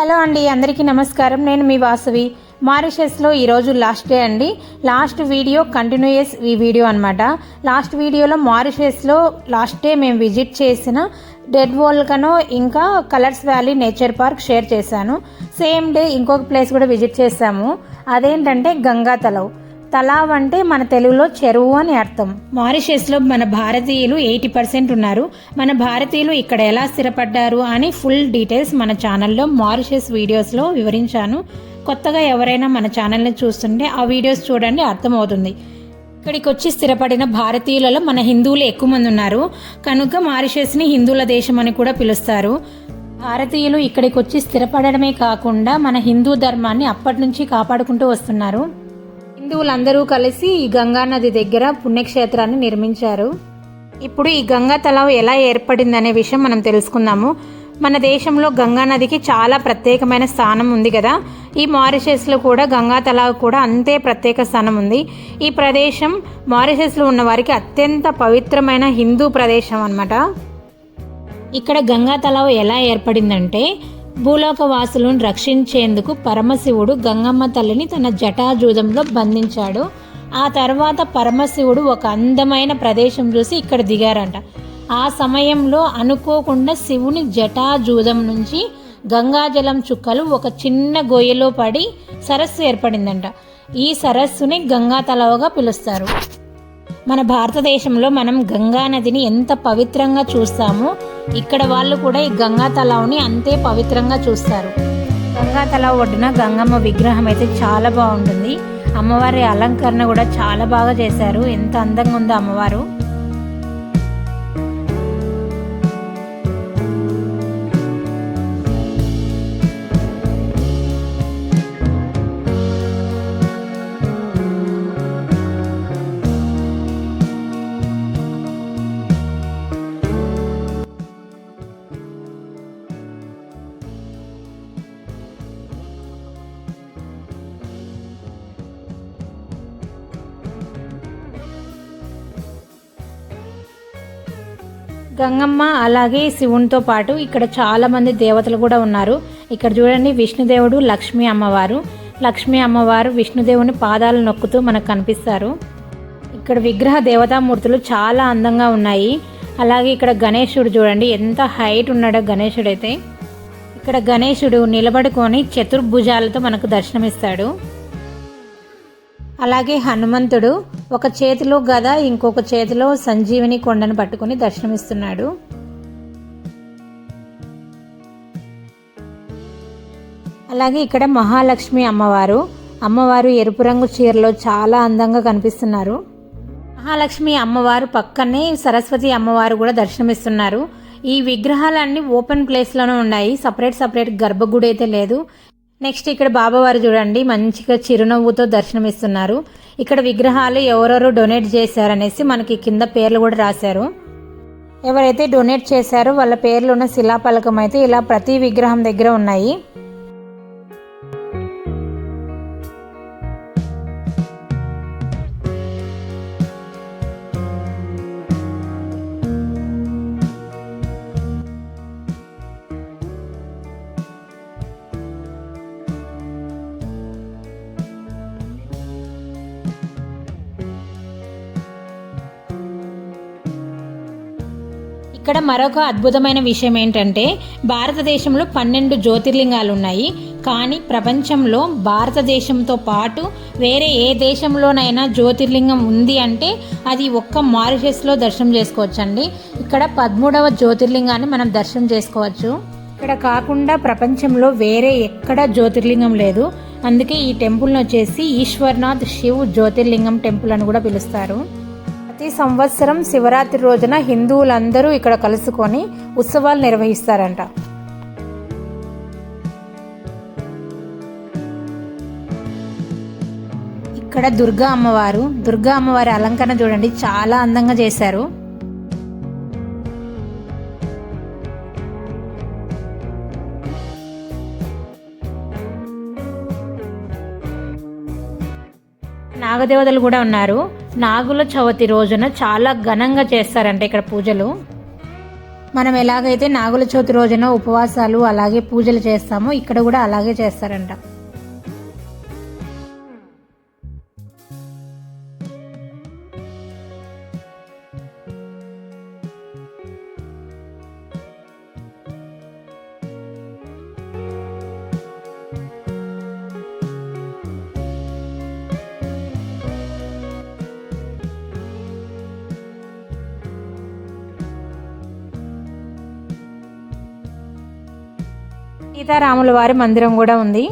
Hello అండి అందరికీ నమస్కారం. నేను మీ వాసవి. మారిషస్లో ఈరోజు లాస్ట్ డే అండి. లాస్ట్ వీడియో కంటిన్యూయస్ ఈ వీడియో అనమాట లాస్ట్ వీడియోలో మారిషస్లో లాస్ట్ డే మేము విజిట్ చేసిన డెడ్ వోల్కనో ఇంకా colours valley nature park share చేశాను. సేమ్ డే ఇంకొక ప్లేస్ కూడా విజిట్ చేశాము. అదేంటంటే గంగా తలావ్ అంటే మన తెలుగులో చెరువు అని అర్థం. మారిషస్లో మన భారతీయులు ఎయిటీ పర్సెంట్ ఉన్నారు. మన భారతీయులు ఇక్కడ ఎలా స్థిరపడ్డారు అని ఫుల్ డీటెయిల్స్ మన ఛానల్లో మారిషస్ వీడియోస్లో వివరించాను. కొత్తగా ఎవరైనా మన ఛానల్ని చూస్తుంటే ఆ వీడియోస్ చూడండి అర్థమవుతుంది. ఇక్కడికి వచ్చి స్థిరపడిన భారతీయులలో మన హిందువులు ఎక్కువ మంది ఉన్నారు. కనుక మారిషస్ని హిందువుల దేశం అని కూడా పిలుస్తారు. భారతీయులు ఇక్కడికి వచ్చి స్థిరపడడమే కాకుండా మన హిందూ ధర్మాన్ని అప్పటి నుంచి కాపాడుకుంటూ వస్తున్నారు. హిందువులందరూ కలిసి ఈ గంగా నది దగ్గర పుణ్యక్షేత్రాన్ని నిర్మించారు. ఇప్పుడు ఈ గంగా తలావ్ ఎలా ఏర్పడిందనే విషయం మనం తెలుసుకుందాము. మన దేశంలో గంగా నదికి చాలా ప్రత్యేకమైన స్థానం ఉంది కదా. ఈ మారిషస్లో కూడా గంగా తలావ్ కూడా అంతే ప్రత్యేక స్థానం ఉంది. ఈ ప్రదేశం మారిషస్లో ఉన్న వారికి అత్యంత పవిత్రమైన హిందూ ప్రదేశం అనమాట ఇక్కడ గంగా తలావ్ ఎలా ఏర్పడిందంటే భూలోక వాసులను రక్షించేందుకు పరమశివుడు గంగమ్మ తల్లిని తన జటాజూదంలో బంధించాడు. ఆ తర్వాత పరమశివుడు ఒక అందమైన ప్రదేశం చూసి ఇక్కడ దిగారంట. ఆ సమయంలో అనుకోకుండా శివుని జటాజూదం నుంచి గంగాజలం చుక్కలు ఒక చిన్న గొయ్యలో పడి సరస్సు ఏర్పడిందంట. ఈ సరస్సుని గంగా తలవగా పిలుస్తారు. మన భారతదేశంలో మనం గంగా నదిని ఎంత పవిత్రంగా చూస్తామో ఇక్కడ వాళ్ళు కూడా ఈ గంగా తలావుని అంతే పవిత్రంగా చూస్తారు. గంగా తలావ్ ఒడ్డున గంగమ్మ విగ్రహం అయితే చాలా బాగుంటుంది. అమ్మవారి అలంకరణ కూడా చాలా బాగా చేశారు. ఎంత అందంగా ఉందో అమ్మవారు. గంగమ్మ అలాగే శివునితో పాటు ఇక్కడ చాలామంది దేవతలు కూడా ఉన్నారు. ఇక్కడ చూడండి విష్ణుదేవుడు లక్ష్మీ అమ్మవారు. లక్ష్మీ అమ్మవారు విష్ణుదేవుని పాదాలు నొక్కుతూ మనకు కనిపిస్తారు. ఇక్కడ విగ్రహ దేవతామూర్తులు చాలా అందంగా ఉన్నాయి. అలాగే ఇక్కడ గణేశుడు చూడండి ఎంత హైట్ ఉన్నాడో గణేశుడు అయితే ఇక్కడ గణేశుడు నిలబడుకొని చతుర్భుజాలతో మనకు దర్శనమిస్తాడు. అలాగే హనుమంతుడు ఒక చేతిలో గద ఇంకొక చేతిలో సంజీవిని కొండను పట్టుకుని దర్శనమిస్తున్నాడు. అలాగే ఇక్కడ మహాలక్ష్మి అమ్మవారు అమ్మవారు ఎరుపు రంగు చీరలో చాలా అందంగా కనిపిస్తున్నారు. మహాలక్ష్మి అమ్మవారు పక్కనే సరస్వతి అమ్మవారు కూడా దర్శనమిస్తున్నారు. ఈ విగ్రహాలన్నీ ఓపెన్ ప్లేస్లోనే ఉన్నాయి. సపరేట్ సపరేట్ గర్భగుడి అయితే లేదు. నెక్స్ట్ ఇక్కడ బాబావారు చూడండి మంచిగా చిరునవ్వుతో దర్శనమిస్తున్నారు. ఇక్కడ విగ్రహాలు ఎవరెవరు డొనేట్ చేశారనేసి మనకి కింద పేర్లు కూడా రాశారు. ఎవరైతే డొనేట్ చేశారో వాళ్ళ పేర్లు ఉన్న శిలాపలకం అయితే ఇలా ప్రతి విగ్రహం దగ్గర ఉన్నాయి. ఇక్కడ మరొక అద్భుతమైన విషయం ఏంటంటే భారతదేశంలో పన్నెండు జ్యోతిర్లింగాలు ఉన్నాయి కానీ ప్రపంచంలో భారతదేశంతో పాటు వేరే ఏ దేశంలోనైనా జ్యోతిర్లింగం ఉంది అంటే అది ఒక్క మారిషస్లో దర్శనం చేసుకోవచ్చండి. ఇక్కడ పదమూడవ జ్యోతిర్లింగాన్ని మనం దర్శనం చేసుకోవచ్చు. ఇక్కడ కాకుండా ప్రపంచంలో వేరే ఎక్కడ జ్యోతిర్లింగం లేదు. అందుకే ఈ టెంపుల్ని వచ్చేసి ఈశ్వర్నాథ్ శివ్ జ్యోతిర్లింగం టెంపుల్ అని కూడా పిలుస్తారు. ప్రతి సంవత్సరం శివరాత్రి రోజున హిందువులందరూ ఇక్కడ కలుసుకొని ఉత్సవాలు నిర్వహిస్తారంట. ఇక్కడ దుర్గా అమ్మవారు దుర్గా అమ్మవారి అలంకరణ చూడండి చాలా అందంగా చేశారు. నాగదేవతలు కూడా ఉన్నారు. నాగుల చవితి రోజున చాలా ఘనంగా చేస్తారంట ఇక్కడ పూజలు. మనం ఎలాగైతే నాగుల చవితి రోజున ఉపవాసాలు అలాగే పూజలు చేస్తామో ఇక్కడ కూడా అలాగే చేస్తారంట. సీతారాముల వారి మందిరం కూడా ఉంది.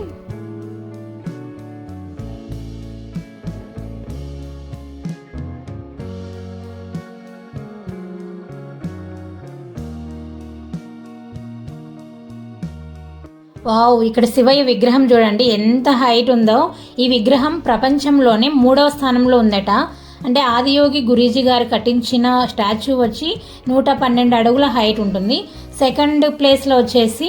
వావ్ ఇక్కడ శివయ్య విగ్రహం చూడండి ఎంత హైట్ ఉందో. ఈ విగ్రహం ప్రపంచంలోనే మూడవ స్థానంలో ఉందట. అంటే ఆదియోగి గురీజీ గారు కట్టించిన స్టాచ్యూ వచ్చి నూట పన్నెండు అడుగుల హైట్ ఉంటుంది. సెకండ్ ప్లేస్లో వచ్చేసి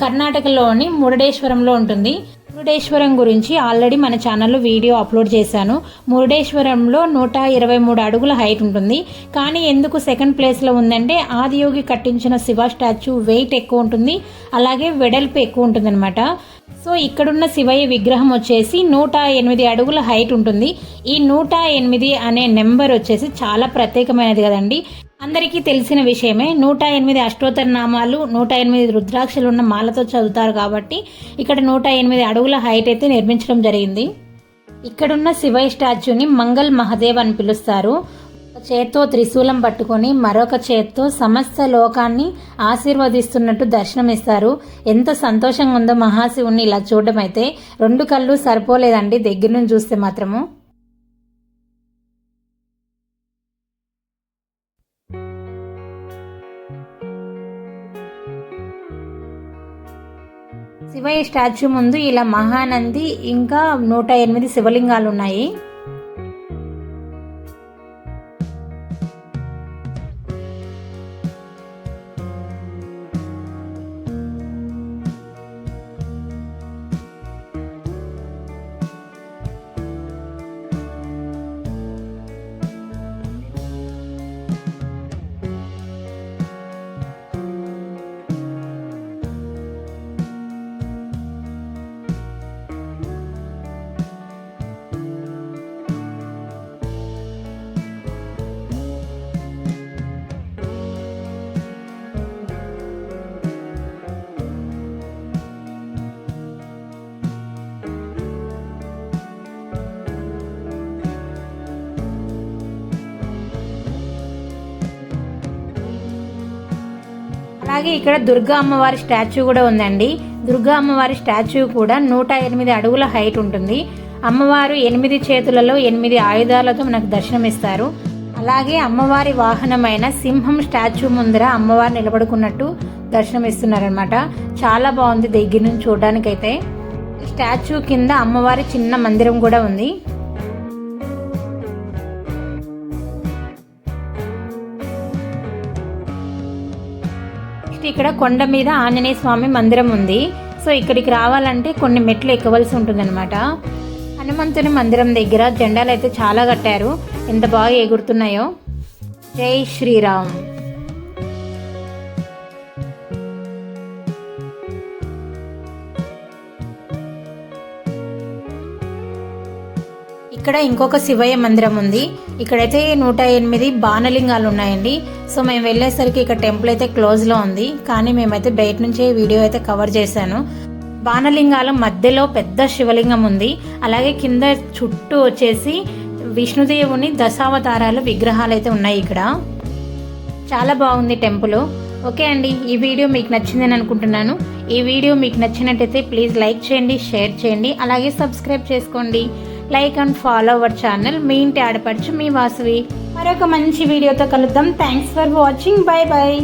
కర్ణాటకలోని మురుడేశ్వరంలో ఉంటుంది. మురుడేశ్వరం గురించి ఆల్రెడీ మన ఛానల్లో వీడియో అప్లోడ్ చేశాను. మురుడేశ్వరంలో నూట ఇరవై మూడు అడుగుల హైట్ ఉంటుంది. కానీ ఎందుకు సెకండ్ ప్లేస్లో ఉందంటే ఆదియోగి కట్టించిన శివ స్టాచ్యూ వెయిట్ ఎక్కువ ఉంటుంది. అలాగే వెడల్పు ఎక్కువ ఉంటుంది అనమాట సో ఇక్కడున్న శివయ్య విగ్రహం వచ్చేసి నూట ఎనిమిది అడుగుల హైట్ ఉంటుంది. ఈ నూట ఎనిమిది అనే నెంబర్ వచ్చేసి చాలా ప్రత్యేకమైనది కదండి. అందరికీ తెలిసిన విషయమే నూట ఎనిమిది అష్టోత్తర నామాలు నూట ఎనిమిది రుద్రాక్షలు ఉన్న మాలతో చదువుతారు కాబట్టి ఇక్కడ నూట ఎనిమిది అడుగుల హైట్ అయితే నిర్మించడం జరిగింది. ఇక్కడున్న శివయ్య స్టాచ్యూని మంగల్ మహదేవ్ అని పిలుస్తారు. ఒక చేత్తో త్రిశూలం పట్టుకొని మరొక చేత్తో సమస్త లోకాన్ని ఆశీర్వదిస్తున్నట్టు దర్శనమిస్తారు. ఎంత సంతోషంగా ఉందో మహాశివుణ్ణి ఇలా చూడడం అయితే రెండు కళ్ళు సరిపోలేదండి దగ్గర నుంచి చూస్తే మాత్రము. శివయ్య స్టాచ్యూ ముందు ఇలా మహానంది ఇంకా నూట ఎనిమిది శివలింగాలు ఉన్నాయి అలాగే ఇక్కడ దుర్గా అమ్మవారి స్టాచ్యూ కూడా ఉందండి. దుర్గా అమ్మవారి స్టాచ్యూ కూడా నూట ఎనిమిది అడుగుల హైట్ ఉంటుంది. అమ్మవారు ఎనిమిది చేతులలో ఎనిమిది ఆయుధాలతో మనకు దర్శనమిస్తారు. అలాగే అమ్మవారి వాహనమైన సింహం స్టాచ్యూ ముందర అమ్మవారు నిలబడుకున్నట్టు దర్శనమిస్తున్నారనమాట చాలా బాగుంది దగ్గర నుంచి చూడడానికైతే. స్టాచ్యూ కింద అమ్మవారి చిన్న మందిరం కూడా ఉంది. ఇక్కడ కొండ మీద ఆంజనేయ స్వామి మందిరం ఉంది. సో ఇక్కడికి రావాలంటే కొన్ని మెట్లు ఎక్కవలసి ఉంటుందన్నమాట. హనుమంతుని మందిరం దగ్గర జెండాలు అయితే చాలా కట్టారు. ఎంత బాగా ఎగురుతున్నాయో. జై శ్రీరామ్. ఇక్కడ ఇంకొక శివయ్య మందిరం ఉంది. ఇక్కడైతే నూట ఎనిమిది బాణలింగాలు ఉన్నాయండి. సో మేము వెళ్ళేసరికి ఇక్కడ టెంపుల్ అయితే క్లోజ్లో ఉంది. కానీ మేమైతే బయట నుంచే వీడియో అయితే కవర్ చేశాను. బాణలింగాల మధ్యలో పెద్ద శివలింగం ఉంది. అలాగే కింద చుట్టూ వచ్చేసి విష్ణుదేవుని దశావతారాలు విగ్రహాలు అయితే ఉన్నాయి ఇక్కడ. చాలా బాగుంది టెంపుల్. ఓకే అండి ఈ వీడియో మీకు నచ్చిందని అనుకుంటున్నాను. ఈ వీడియో మీకు నచ్చినట్టయితే ప్లీజ్ లైక్ చేయండి షేర్ చేయండి అలాగే సబ్స్క్రైబ్ చేసుకోండి. Like and follow our channel. మీ ఇంటి ఆడపడుచు మీ వాసవి. మరొక మంచి వీడియోతో కలుద్దాం. Thanks for watching bye bye